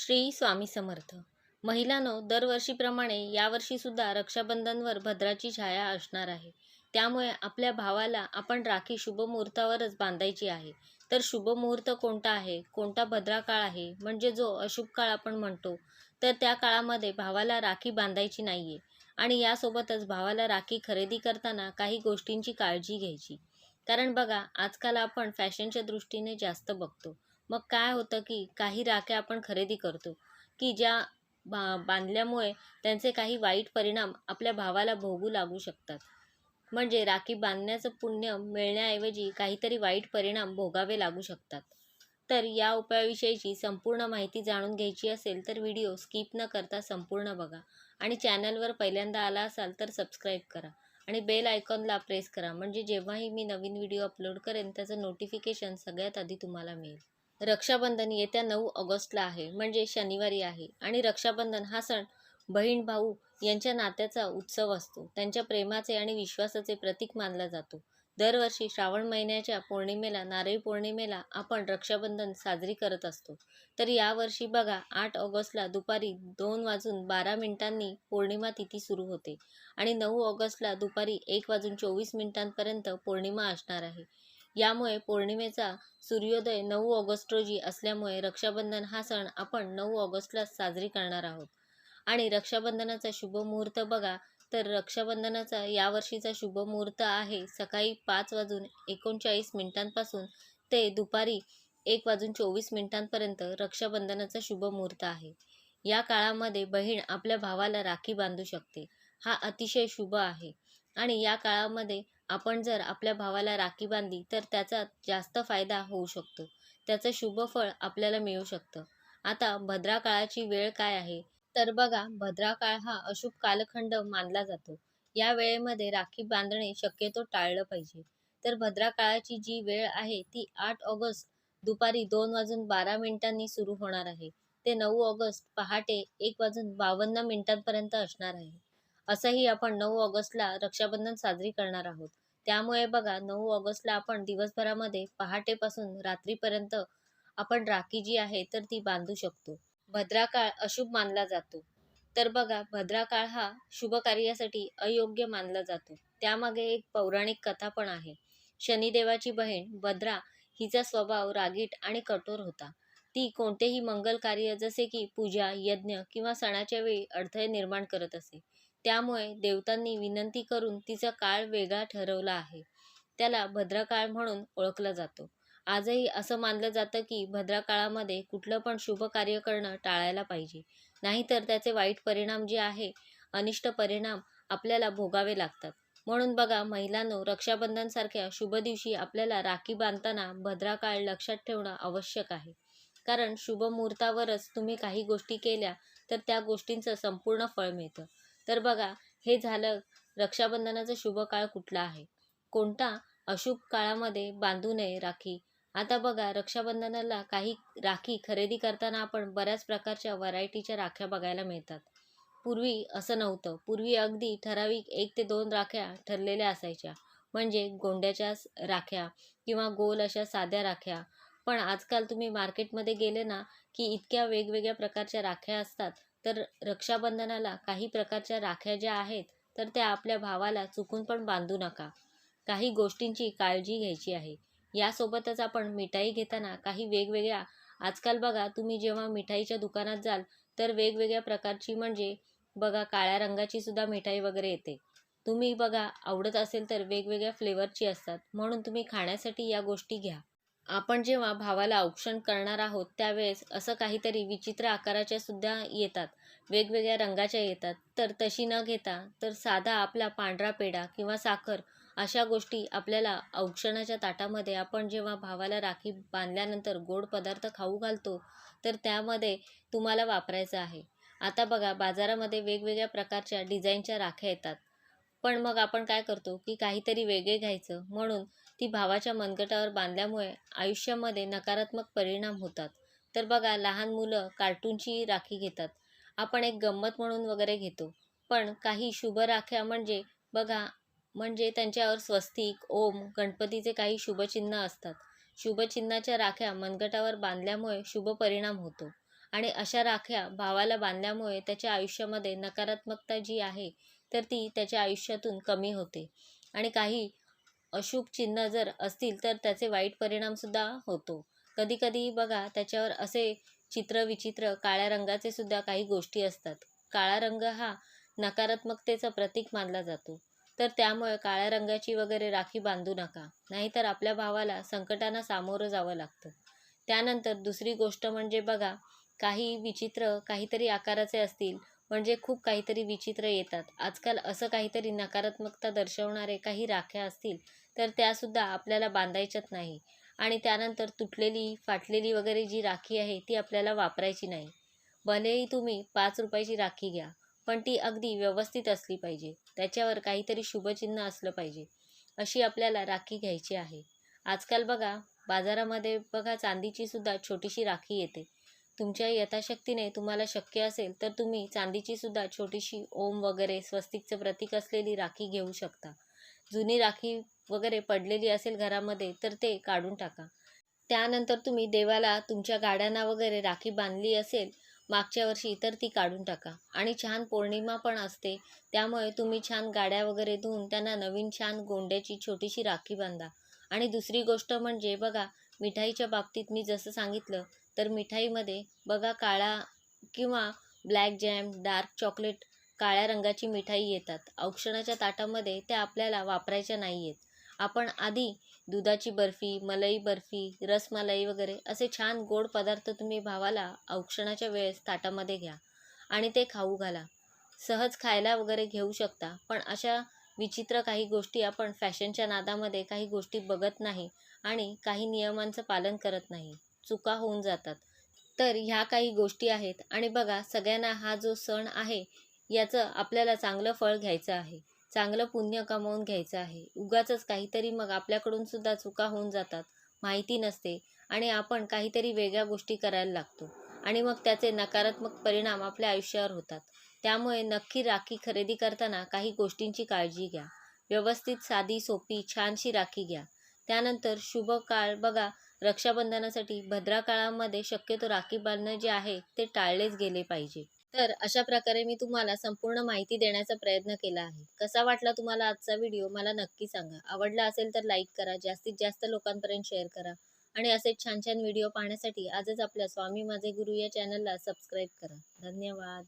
श्री स्वामी समर्थ. महिलांनो दरवर्षीप्रमाणे यावर्षीसुद्धा रक्षाबंधनवर भद्राची छाया असणार आहे. त्यामुळे आपल्या भावाला आपण राखी शुभमुहूर्तावरच बांधायची आहे. तर शुभमुहूर्त कोणता आहे? कोणता भद्रा काळ आहे? म्हणजे जो अशुभ काळ आपण म्हणतो तर त्या काळामध्ये भावाला राखी बांधायची नाही आहे आणि यासोबतच भावाला राखी खरेदी करताना काही गोष्टींची काळजी घ्यायची. कारण बघा आजकाल आपण फॅशनच्या दृष्टीने जास्त बघतो. मग काय होतं की काही राख्या आपण खरेदी करतो की ज्या बा बांधल्यामुळे त्यांचे काही वाईट परिणाम आपल्या भावाला भोगू लागू शकतात. म्हणजे राखी बांधण्याचं पुण्य मिळण्याऐवजी काहीतरी वाईट परिणाम भोगावे लागू शकतात. तर या उपायाविषयीची संपूर्ण माहिती जाणून घ्यायची असेल तर व्हिडिओ स्किप न करता संपूर्ण बघा. आणि चॅनलवर पहिल्यांदा आला असाल तर सबस्क्राईब करा. आणि बेल आयकॉनला प्रेस करा. म्हणजे जेव्हाही मी नवीन व्हिडिओ अपलोड करेन त्याचं नोटिफिकेशन सगळ्यात आधी तुम्हाला मिळेल. रक्षाबंधन येत्या नऊ ऑगस्टला आहे म्हणजे शनिवारी आहे. आणि रक्षाबंधन हा सण बहीण भाऊ यांच्या नात्याचा उत्सव असतो. त्यांच्या प्रेमाचे आणि विश्वासाचे प्रतीक मानला जातो. दरवर्षी श्रावण महिन्याच्या पौर्णिमेला नारळी पौर्णिमेला आपण रक्षाबंधन साजरी करत असतो. तर यावर्षी बघा आठ ऑगस्टला दुपारी दोन वाजून बारा मिनिटांनी पौर्णिमा तिथी सुरू होते. आणि नऊ ऑगस्टला दुपारी एक वाजून चोवीस मिनिटांपर्यंत पौर्णिमा असणार आहे. यामुळे पौर्णिमेचा सूर्योदय नऊ ऑगस्ट रोजी असल्यामुळे रक्षाबंधन हा सण आपण नऊ ऑगस्टला साजरी करणार आहोत. आणि रक्षाबंधनाचा शुभ मुहूर्त बघा तर रक्षाबंधनाचा यावर्षीचा शुभ मुहूर्त आहे सकाळी पाच वाजून एकोणचाळीस मिनिटांपासून ते दुपारी एक वाजून चोवीस मिनिटांपर्यंत रक्षाबंधनाचा शुभ मुहूर्त आहे. या काळामध्ये बहीण आपल्या भावाला राखी बांधू शकते. हा अतिशय शुभ आहे. आणि या काळामध्ये आपण जर आपल्या भावाला राखी बांधली तर त्याचा जास्त फायदा होऊ शकतो. त्याचं शुभ फळ आपल्याला मिळू शकतं. आता भद्रा काळाची वेळ काय आहे? तर बघा भद्रा काळ हा अशुभ कालखंड मानला जातो. या वेळेमध्ये राखी बांधणे शक्यतो टाळलं पाहिजे. तर भद्रा काळाची जी वेळ आहे ती आठ ऑगस्ट दुपारी दोन वाजून बारा मिनिटांनी सुरू होणार आहे. ते नऊ ऑगस्ट पहाटे एक वाजून बावन्न मिनिटांपर्यंत असणार आहे. असंही आपण नऊ ऑगस्टला रक्षाबंधन साजरी करणार आहोत. त्यामुळे बघा नऊ ऑगस्टला आपण दिवसभरामध्ये पहाटेपासून रात्रीपर्यंत आपण राखी जी आहे तर ती बांधू शकतो. भद्रा काळ अशुभ मानला जातो. तर बघा भद्रा काळ हा शुभ कार्यासाठी अयोग्य मानला जातो. त्यामागे एक पौराणिक कथा पण आहे. शनिदेवाची बहीण भद्रा हिचा स्वभाव रागीट आणि कठोर होता. ती कोणतेही मंगल कार्य जसे की पूजा यज्ञ किंवा सणाच्या वेळी अडथळे निर्माण करत असे. त्यामुळे देवतांनी विनंती करून तिचा काळ वेगळा ठरवला आहे. त्याला भद्रकाळ म्हणून ओळखला जातो. आजही असं मानलं जातं की भद्रकाळामध्ये कुठलं पण शुभ कार्य करणं टाळायला पाहिजे. नाहीतर त्याचे वाईट परिणाम जे आहे अनिष्ट परिणाम आपल्याला भोगावे लागतात. म्हणून बघा महिलांनो रक्षाबंधनसारख्या शुभ दिवशी आपल्याला राखी बांधताना भद्राकाळ लक्षात ठेवणं आवश्यक आहे. कारण शुभ मुहूर्तावरच तुम्ही काही गोष्टी केल्या तर त्या गोष्टींचं संपूर्ण फळ मिळतं. तर बघा हे झालं रक्षाबंधनाचा शुभ काळ कुठला आहे? कोणता? अशुभ काळामध्ये बांधू नये राखी. आता बघा रक्षाबंधनाला काही राखी खरेदी करताना आपण बऱ्याच प्रकारच्या व्हरायटीच्या राख्या बघायला मिळतात. पूर्वी असं नव्हतं. पूर्वी अगदी ठराविक एक ते दोन राख्या ठरलेल्या असायच्या. म्हणजे गोंड्याच्या राख्या किंवा गोल अशा साध्या राख्या. पण आजकाल तुम्ही मार्केटमध्ये गेले ना की इतक्या वेगवेगळ्या प्रकारच्या राख्या असतात. तर रक्षाबंधनाला काही प्रकारच्या राख्या ज्या आहेत तर त्या आपल्या भावाला चुकून पण बांधू नका. काही गोष्टींची काळजी घ्यायची आहे. यासोबतच आपण मिठाई घेताना काही वेगवेगळ्या आजकाल बघा तुम्ही जेव्हा मिठाईच्या दुकानात जाल तर वेगवेगळ्या प्रकारची म्हणजे बघा काळ्या रंगाची सुद्धा मिठाई वगैरे येते. तुम्ही बघा आवडत असेल तर वेगवेगळ्या फ्लेवरची असतात. म्हणून तुम्ही खाण्यासाठी या गोष्टी घ्या. आपण जेव्हा भावाला औक्षण करणार आहोत त्यावेळेस असं काहीतरी विचित्र आकाराच्या सुद्धा येतात. वेगवेगळ्या रंगाच्या येतात. तर तशी न घेता तर साधा आपला पांढरा पेढा किंवा साखर अशा गोष्टी आपल्याला औक्षणाच्या ताटामध्ये आपण जेव्हा भावाला राखी बांधल्यानंतर गोड पदार्थ खाऊ घालतो तर त्यामध्ये तुम्हाला वापरायचं आहे. आता बघा बाजारामध्ये वेगवेगळ्या प्रकारच्या डिझाईनच्या राख्या येतात. पण मग आपण काय करतो की काहीतरी वेगळे घ्यायचं. म्हणून ती भावाच्या मनगटावर बांधल्यामुळे आयुष्यामध्ये नकारात्मक परिणाम होतात. तर बघा लहान मुलं कार्टूनची राखी घेतात. आपण एक गंमत म्हणून वगैरे घेतो. पण काही शुभ राख्या म्हणजे बघा म्हणजे त्यांच्यावर स्वस्तिक ओम गणपतीचे काही शुभचिन्ह असतात. शुभचिन्हाच्या राख्या मनगटावर बांधल्यामुळे शुभ परिणाम होतो. आणि अशा राख्या भावाला बांधल्यामुळे त्याच्या आयुष्यामध्ये नकारात्मकता जी आहे तर ती त्याच्या आयुष्यातून कमी होते. आणि काही अशुभ चिन्ह जर असतील तर त्याचे वाईट परिणामसुद्धा होतो. कधीकधी बघा त्याच्यावर असे चित्र विचित्र काळ्या रंगाचे सुद्धा काही गोष्टी असतात. काळा रंग हा नकारात्मकतेचं प्रतीक मानला जातो. तर त्यामुळे काळ्या रंगाची वगैरे राखी बांधू नका. नाहीतर आपल्या भावाला संकटांना सामोरं जावं लागतं. त्यानंतर दुसरी गोष्ट म्हणजे बघा काही विचित्र काहीतरी आकाराचे असतील. म्हणजे खूप काहीतरी विचित्र येतात. आजकाल असं काहीतरी नकारात्मकता दर्शवणारे काही राख्या असतील तर त्यासुद्धा आपल्याला बांधायच्याच नाही. आणि त्यानंतर तुटलेली फाटलेली वगैरे जी राखी आहे ती आपल्याला वापरायची नाही. भलेही तुम्ही पाच रुपयाची राखी घ्या पण ती अगदी व्यवस्थित असली पाहिजे. त्याच्यावर काहीतरी शुभचिन्ह असलं पाहिजे अशी आपल्याला राखी घ्यायची आहे. आजकाल बघा बाजारामध्ये बघा चांदीची सुद्धा छोटीशी राखी येते. तुमच्या यथाशक्तीने तुम्हाला शक्य असेल तर तुम्ही चांदीची सुद्धा छोटीशी ओम वगैरे स्वस्तिकचं प्रतीक असलेली राखी घेऊ शकता. जुनी राखी वगैरे पडलेली असेल घरामध्ये तर ते काढून टाका. त्यानंतर तुम्ही देवाला तुमच्या गाड्यांना वगैरे राखी बांधली असेल मागच्या वर्षी तर ती काढून टाका. आणि छान पौर्णिमा पण असते त्यामुळे तुम्ही छान गाड्या वगैरे धुवून त्यांना नवीन छान गोंड्याची छोटीशी राखी बांधा. आणि दुसरी गोष्ट म्हणजे बघा मिठाईच्या बाबतीत मी जसं सांगितलं तर मिठाईमध्ये बघा काळा किंवा ब्लॅक जॅम डार्क चॉकलेट काळ्या रंगाची मिठाई येतात. औक्षणाच्या ताटामध्ये त्या आपल्याला वापरायच्या नाही आहेत आपण आधी दुधाची बर्फी मलई बर्फी रसमलाई वगैरे असे छान गोड पदार्थ तुम्ही भावाला औक्षणाच्या वेळेस ताटामध्ये घ्या आणि ते खाऊ घाला. सहज खायला वगैरे घेऊ शकता पण अशा विचित्र काही गोष्टी आपण फॅशनच्या नादामध्ये काही गोष्टी बघत नाही आणि काही नियमांचं पालन करत नाही. चुका होऊन जातात. तर ह्या काही गोष्टी आहेत आणि बघा सगळ्यांना हा जो सण आहे याचं आपल्याला चांगलं फळ घ्यायचं आहे चांगलं पुण्य कमावून घ्यायचं आहे. उगाचच काहीतरी मग आपल्याकडून सुद्धा चुका होऊन जातात माहिती नसते आणि आपण काहीतरी वेगळ्या गोष्टी करायला लागतो आणि मग त्याचे नकारात्मक परिणाम आपल्या आयुष्यावर होतात. त्यामुळे नक्की राखी खरेदी करताना काही गोष्टींची काळजी घ्या. व्यवस्थित साधी सोपी छानशी राखी घ्या. त्यानंतर शुभ काळ बघा रक्षाबंधनासाठी भद्रा काळामध्ये शक्यतो राखी बांधणं जे आहे ते टाळलेच गेले पाहिजे. तर अशा प्रकारे मी तुम्हाला संपूर्ण माहिती देण्याचा प्रयत्न केला आहे. कसा वाटला तुम्हाला आजचा व्हिडिओ मला नक्की सांगा. आवडला असेल तर लाईक करा जास्तीत जास्त लोकांपर्यंत शेअर करा आणि असेच छान छान व्हिडिओ पाहण्यासाठी आजच आपल्या स्वामी माझे गुरु या चॅनलला सबस्क्राईब करा. धन्यवाद.